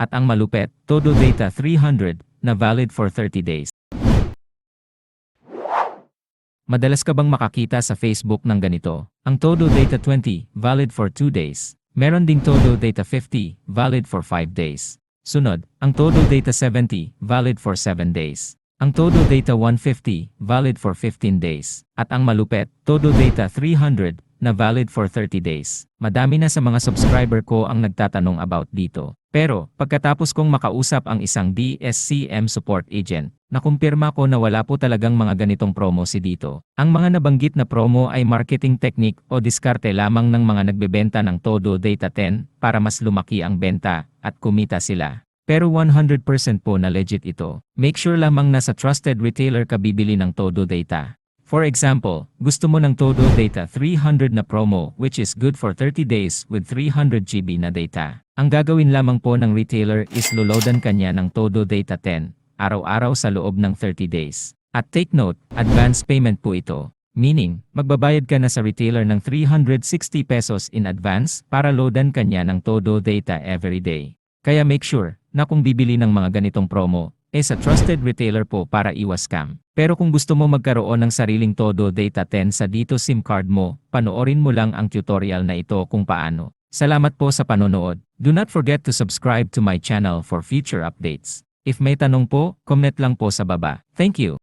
At ang malupet, Todo Data 300 na valid for 30 days. Madalas ka bang makakita sa Facebook ng ganito? Ang Todo Data 20, valid for 2 days. Meron ding Todo Data 50, valid for 5 days. Sunod, ang Todo Data 70, valid for 7 days. Ang Todo Data 150, valid for 15 days. At ang malupet, Todo Data 300, na valid for 30 days. Madami na sa mga subscriber ko ang nagtatanong about dito. Pero, pagkatapos kong makausap ang isang DSCM support agent, nakumpirma ko na wala po talagang mga ganitong promo si dito. Ang mga nabanggit na promo ay marketing technique o diskarte lamang ng mga nagbebenta ng Todo Data 10 para mas lumaki ang benta at kumita sila. Pero 100% po na legit ito. Make sure lamang na sa trusted retailer ka bibili ng Todo Data. For example, gusto mo ng Todo Data 300 na promo which is good for 30 days with 300 GB na data. Ang gagawin lamang po ng retailer is loloadan kanya ng Todo Data 10 araw-araw sa loob ng 30 days. At take note, advance payment po ito. Meaning, magbabayad ka na sa retailer ng 360 pesos in advance para loadan kanya ng Todo Data every day. Kaya make sure na kung bibili ng mga ganitong promo, eh sa trusted retailer po para iwas scam. Pero kung gusto mo magkaroon ng sariling Todo Data 10 sa dito SIM card mo, panoorin mo lang ang tutorial na ito kung paano. Salamat po sa panonood. Do not forget to subscribe to my channel for future updates. If may tanong po, comment lang po sa baba. Thank you.